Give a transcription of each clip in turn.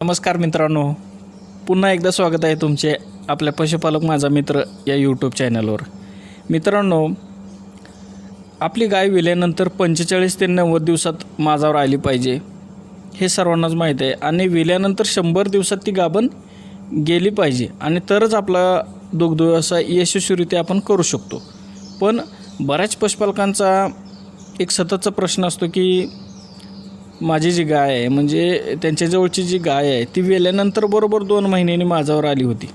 नमस्कार मित्रांनो. पुन्हा एकदा स्वागत आहे तुमचे आपल्या पशुपालक माझा मित्र या यूट्यूब चॅनलवर मित्रांनो आपली गाय विल्यानंतर पंचेचाळीस ते नव्वद दिवसात माझावर आली पाहिजे हे सर्वांनाच माहीत आहे. आणि विल्यानंतर शंभर दिवसात ती गाभण गेली पाहिजे आणि तरच आपला दुग्ध व्यवसाय यशस्वीरित्या आपण करू शकतो. पण बऱ्याच पशुपालकांचा एक सततचा प्रश्न असतो की माझी जी गाय आहे म्हणजे त्यांच्याजवळची जी गाय आहे ती वेल्यानंतर बरोबर दोन महिन्यांनी माझ्यावर आली होती.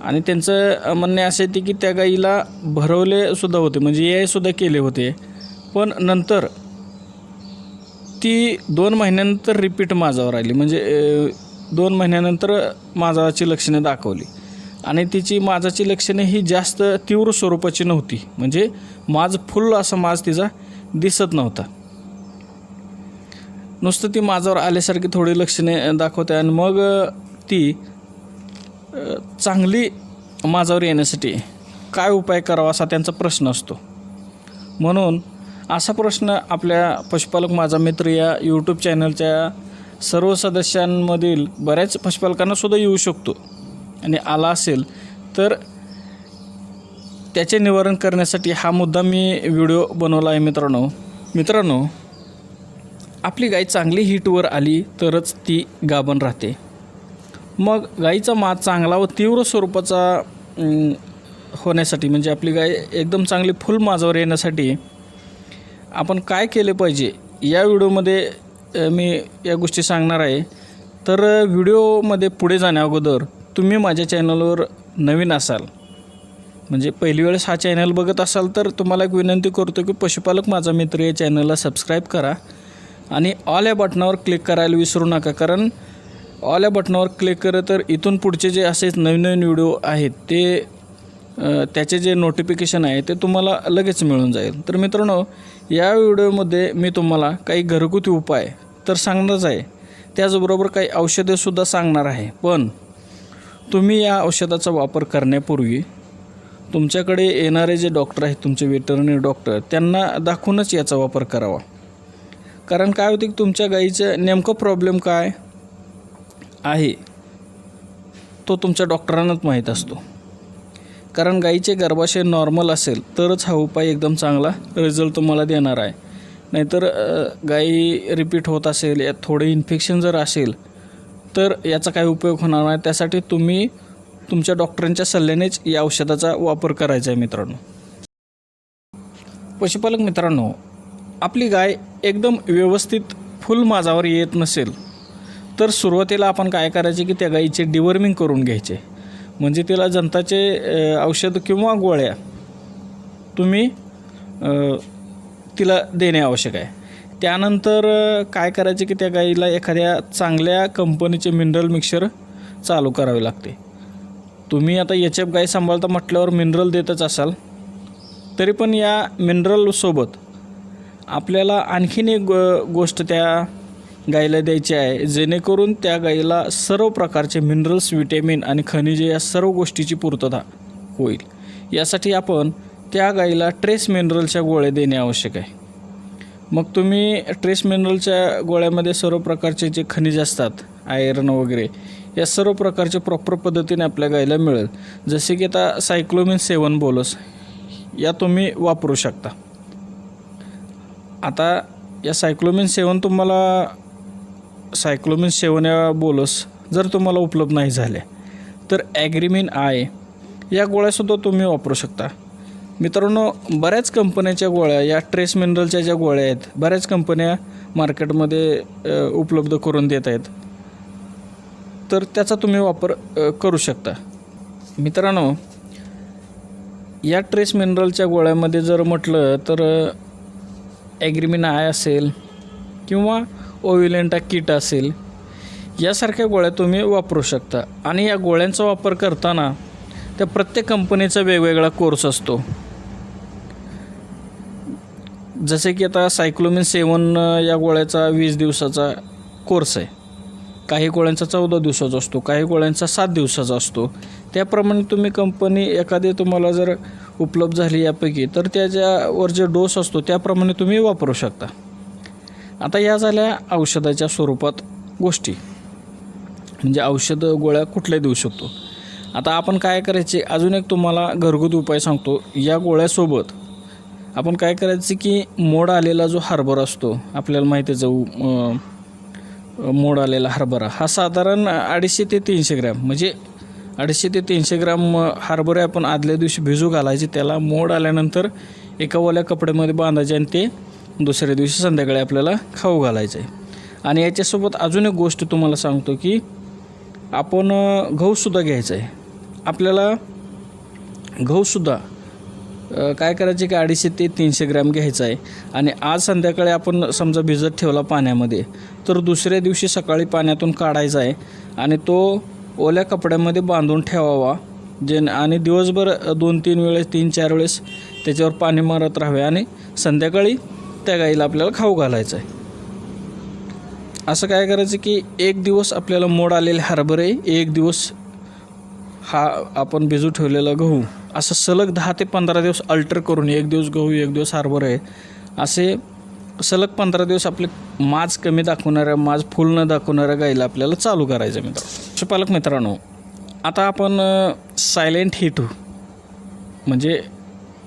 आणि त्यांचं म्हणणे असे होते की त्या गाईला भरवले सुद्धा होते म्हणजे ये सुद्धा केले होते. पण नंतर ती दोन महिन्यानंतर रिपीट माझ्यावर आली म्हणजे दोन महिन्यानंतर माझाची लक्षणे दाखवली. आणि तिची माझाची लक्षणे ही जास्त तीव्र स्वरूपाची नव्हती म्हणजे माझ फुल असा माज तिचा दिसत नव्हता. नुसतं ती माझ्यावर आल्यासारखी थोडी लक्षणे दाखवते आणि मग ती चांगली माझ्यावर येण्यासाठी काय उपाय करावा असा त्यांचा प्रश्न असतो. म्हणून असा प्रश्न आपल्या पशुपालक माझा मित्र या यूट्यूब चॅनलच्या सर्व सदस्यांमधील बऱ्याच पशुपालकांना सुद्धा येऊ शकतो आणि आला असेल तर त्याचे निवारण करण्यासाठी हा मुद्दा मी व्हिडिओ बनवला आहे मित्रांनो. मित्रांनो आपली गाय चांगली हिटवर आली तरच ती गाभण राहते. मग गाईचा मात चांगला व तीव्र स्वरूपाचा होण्यासाठी म्हणजे आपली गाय एकदम चांगली फुल माझावर येण्यासाठी आपण काय केले पाहिजे? या व्हिडिओमध्ये मी या गोष्टी सांगणार आहे. तर व्हिडिओमध्ये पुढे जाण्याअगोदर तुम्ही माझ्या चॅनलवर नवीन असाल म्हणजे पहिली वेळेस हा चॅनल बघत असाल तर तुम्हाला एक विनंती करतो की पशुपालक माझा मित्र या चॅनलला सबस्क्राईब करा. आणि ऑल या बटनावर क्लिक करायला विसरू नका कारण ऑल या बटनावर क्लिक करत तर इथून पुढचे जे असे नवीन नवीन व्हिडिओ आहेत ते त्याचे जे नोटिफिकेशन आहे ते तुम्हाला लगेच मिळून जाईल. तर मित्रांनो या व्हिडिओमध्ये मी तुम्हाला काही घरगुती उपाय तर सांगणारच आहे. त्याचबरोबर काही औषधेसुद्धा सांगणार आहे. पण तुम्ही या औषधाचा वापर करण्यापूर्वी तुमच्याकडे येणारे जे डॉक्टर आहेत तुमचे वेटरनरी डॉक्टर त्यांना दाखवूनच याचा वापर करावा. कारण काय होते की तुमच्या गाईचं नेमकं प्रॉब्लेम काय आहे तो तुमच्या डॉक्टरांनाच माहीत असतो. कारण गाईचे गर्भाशय नॉर्मल असेल तरच हा उपाय एकदम चांगला रिझल्ट तुम्हाला देणार आहे. नाहीतर गाई रिपीट होत असेल या थोडे इन्फेक्शन जर असेल तर याचा काही उपयोग होणार नाही. त्यासाठी तुम्ही तुमच्या डॉक्टरांच्या सल्ल्यानेच या औषधाचा वापर करायचा आहे मित्रांनो. पशुपालक मित्रांनो आपली गाय एकदम व्यवस्थित फुल माझावर येत नसेल तर सुरुवातीला आपण काय करायचे की त्या गाईचे डिवर्मिंग करून घ्यायचे. म्हणजे तिला जंताचे औषध किंवा गोळ्या तुम्ही तिला देणे आवश्यक आहे. त्यानंतर काय करायचे की त्या गाईला एखाद्या चांगल्या कंपनीचे मिनरल मिक्सर चालू करावे लागते. तुम्ही आता एच एफ गाय सांभाळता म्हटल्यावर मिनरल देतच असाल तरी पण या मिनरलसोबत आपल्याला आणखीन एक गो गोष्ट त्या गाईला द्यायची आहे. जेणेकरून त्या गाईला सर्व प्रकारचे मिनरल्स विटॅमिन आणि खनिजे या सर्व गोष्टीची पूर्तता होईल. यासाठी आपण त्या गाईला ट्रेस मिनरलच्या गोळ्या देणे आवश्यक आहे. मग तुम्ही ट्रेस मिनरलच्या गोळ्यामध्ये सर्व प्रकारचे जे खनिज असतात आयरन वगैरे या सर्व प्रकारचे प्रॉपर पद्धतीने आपल्या गाईला मिळेल. जसे की आता सायक्लोमिन सेवन बोलस या तुम्ही वापरू शकता. आता या सायक्लोमिन सेवन तुम्हाला सायक्लोमिन सेवन या बोलस जर तुम्हाला उपलब्ध नाही झाल्या तर ॲग्रीमिन आय या गोळ्यासुद्धा तुम्ही वापरू शकता. मित्रांनो बऱ्याच कंपन्याच्या गोळ्या या ट्रेस मिनरलच्या ज्या गोळ्या आहेत बऱ्याच कंपन्या मार्केटमध्ये उपलब्ध करून देत आहेत. तर त्याचा तुम्ही वापर करू शकता. मित्रांनो या ट्रेस मिनरलच्या गोळ्यामध्ये जर म्हटलं तर ॲग्रीमिन आय असेल किंवा ओविलेंटा किट असेल यासारख्या गोळ्या तुम्ही वापरू शकता. आणि या गोळ्यांचा वापर करताना त्या प्रत्येक कंपनीचा वेगवेगळा कोर्स असतो. जसे की आता सायक्लोमिन सेवन या गोळ्याचा वीस दिवसाचा कोर्स आहे. काही गोळ्यांचा चौदा दिवसाचा असतो काही गोळ्यांचा सात दिवसाचा असतो. त्याप्रमाणे तुम्ही कंपनी एखादी तुम्हाला जर उपलब्ध झाली यापैकी तर त्याच्यावर जे डोस असतो त्याप्रमाणे तुम्ही वापरू शकता. आता या झाल्या औषधाच्या स्वरूपात गोष्टी. म्हणजे औषधं गोळ्या कुठल्या देऊ शकतो? आता आपण काय करायचे? अजून एक तुम्हाला घरगुती उपाय सांगतो. या गोळ्यासोबत आपण काय करायचं की मोड आलेला जो हरभरा असतो आपल्याला माहिती आहे मोड आलेला हरभरा हा साधारण अडीचशे ते तीनशे ग्रॅम म्हणजे अडीचशे ते तीनशे ग्राम हरभरे आपण आदल्या दिवशी भिजू घालायचे. त्याला मोड आल्यानंतर एका ओल्या कपड्यामध्ये बांधायचे आणि ते दुसऱ्या दिवशी संध्याकाळी आपल्याला खाऊ घालायचं. आहे आणि याच्यासोबत अजून एक गोष्ट तुम्हाला सांगतो की आपण गहूसुद्धा घ्यायचं आहे. आपल्याला गहूसुद्धा काय करायचे की अडीचशे ते तीनशे ग्रॅम घ्यायचं आहे. आणि आज संध्याकाळी आपण समजा भिजत ठेवला पाण्यामध्ये तर दुसऱ्या दिवशी सकाळी पाण्यातून काढायचा आहे. आणि तो ओल्या कपड्यामध्ये बांधून ठेवावा. जे आणि दिवसभर दोन तीन वेळेस तीन चार वेळेस त्याच्यावर पाणी मारत राहावे आणि संध्याकाळी त्या गाईला आपल्याला खाऊ घालायचं आहे असं काय करायचं की एक दिवस आपल्याला मोड आलेले हरभरे एक दिवस हा आपण भिजू ठेवलेला गहू. असं सलग दहा ते पंधरा दिवस अल्टर करून एक दिवस गहू एक दिवस हरभरे असे सलग पंधरा दिवस आपले माज कमी दाखवणाऱ्या माज फुल न दाखवणाऱ्या गाईला आपल्याला चालू करायचं मित्र. पशुपालक मित्रांनो आता आपण सायलेंट हिट म्हणजे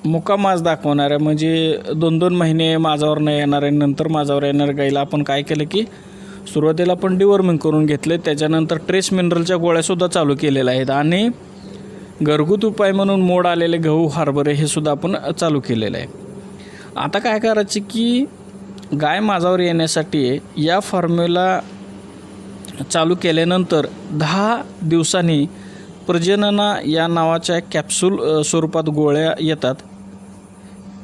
मुका माज दाखवणाऱ्या म्हणजे दोन दोन महिने माझावर न आहे नंतर माझावर येणाऱ्या गाईला आपण काय केलं की सुरुवातीला आपण डिवॉर्मिंग करून घेतले त्याच्यानंतर ट्रेस मिनरलच्या गोळ्यासुद्धा चालू केलेल्या आहेत आणि घरगुत उपाय म्हणून मोड आलेले गहू हरभरे हे सुद्धा आपण चालू केलेलं आहे आता काय करायचे की गाय माझावर येण्यासाठी या फॉर्म्युला चालू केल्यानंतर दहा दिवसांनी प्रजनना या नावाच्या कॅप्सूल स्वरूपात गोळ्या येतात.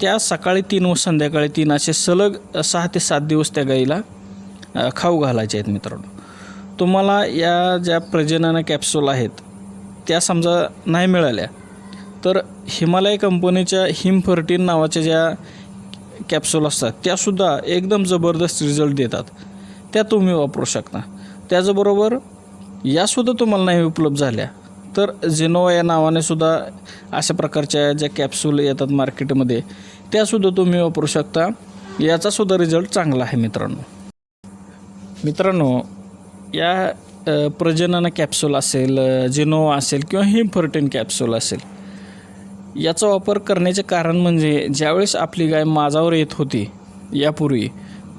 त्या सकाळी तीन व संध्याकाळी तीन असे सलग सहा ते सात दिवस त्या गाईला खाऊ घालायचे आहेत मित्रांनो. तुम्हाला या ज्या प्रजनन कॅप्सूल आहेत त्या समजा नाही मिळाल्या तर हिमालय कंपनीच्या हिम फर्टीन नावाच्या ज्या कॅप्सूल असतात त्यासुद्धा एकदम जबरदस्त रिझल्ट देतात. त्या तुम्ही वापरू शकता. त्याचबरोबर यासुद्धा तुम्हाला नाही उपलब्ध झाल्या. तर झिनोवा या नावाने सुद्धा अशा प्रकारच्या ज्या कॅप्सूल येतात मार्केटमध्ये त्यासुद्धा तुम्ही वापरू शकता. याचासुद्धा रिझल्ट चांगला आहे मित्रांनो. मित्रांनो या प्रजनन कॅप्सूल असेल जिनोवा असेल किंवा हिमफर्टेन कॅप्सूल असेल याचा वापर करण्याचे कारण म्हणजे ज्यावेळेस आपली गाय माझावर येत होती यापूर्वी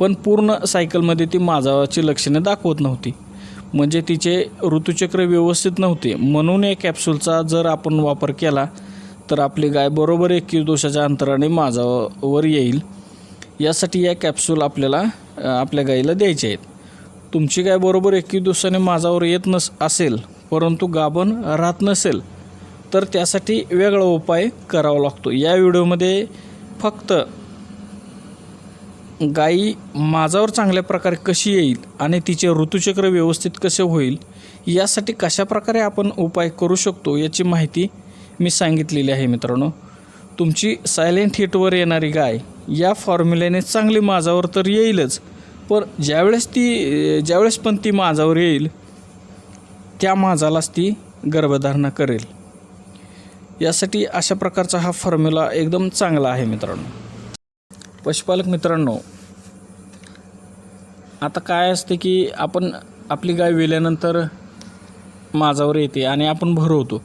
पण पूर्ण सायकलमध्ये ती माझावाची लक्षणे दाखवत नव्हती. म्हणजे तिचे ऋतुचक्र व्यवस्थित नव्हते. म्हणून या कॅप्सूलचा जर आपण वापर केला तर आपली गाय बरोबर एकवीस दिवसाच्या अंतराने माझावर येईल. यासाठी या कॅप्सूल आपल्याला आपल्या गाईला द्यायचे आहेत. तुमची गाय बरोबर एकवीस दिवसाने माझावर येत नस असेल परंतु गाभण राहत नसेल तर त्यासाठी वेगळा उपाय करावा लागतो. या व्हिडिओमध्ये फक्त गाई माझावर चांगल्या प्रकारे कशी येईल आणि तिचे ऋतुचक्र व्यवस्थित कसे होईल यासाठी कशाप्रकारे आपण उपाय करू शकतो याची माहिती मी सांगितलेली आहे मित्रांनो. तुमची सायलेंट हिटवर येणारी गाय या फॉर्म्युल्याने चांगली माझावर तर येईलच पण ज्यावेळेस ती ज्यावेळेस पण ती माझावर येईल त्या माझालाच ती गर्भधारणा करेल. यासाठी अशा प्रकारचा हा फॉर्म्युला एकदम चांगला आहे मित्रांनो. पशुपालक मित्रांनो आता काय असते की आपण आपली गाय विल्यानंतर माझावर येते आणि आपण भरवतो.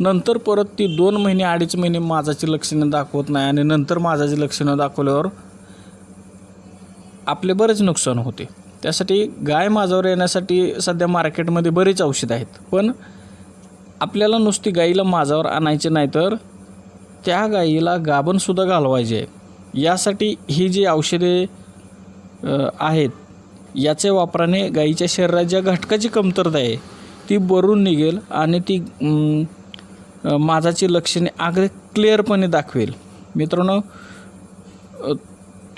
नंतर परत ती दोन महिने अडीच महिने माझाची लक्षणं दाखवत नाही आणि नंतर माझाची लक्षणं दाखवल्यावर आपले बरेच नुकसान होते. त्यासाठी गाय माझावर येण्यासाठी सध्या मार्केटमध्ये बरेच औषधं आहेत. पण आपल्याला नुसती गाईला माझावर आणायचे नाही तर त्या गाईला गाभणसुद्धा घालवायचे. आहे यासाठी ही जी औषधे आहेत याच्या वापराने गाईच्या शरीरात ज्या घटकाची कमतरता आहे. ती भरून निघेल आणि ती माझाची लक्षणे अगदी क्लिअरपणे दाखवेल. मित्रांनो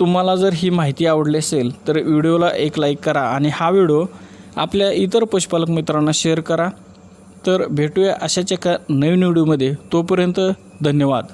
तुम्हाला जर ही माहिती आवडली असेल तर व्हिडिओला एक लाईक करा आणि हा व्हिडिओ आपल्या इतर पशुपालक मित्रांना शेअर करा. तर भेटूया अशाच एका नवीन व्हिडिओमध्ये. तोपर्यंत धन्यवाद.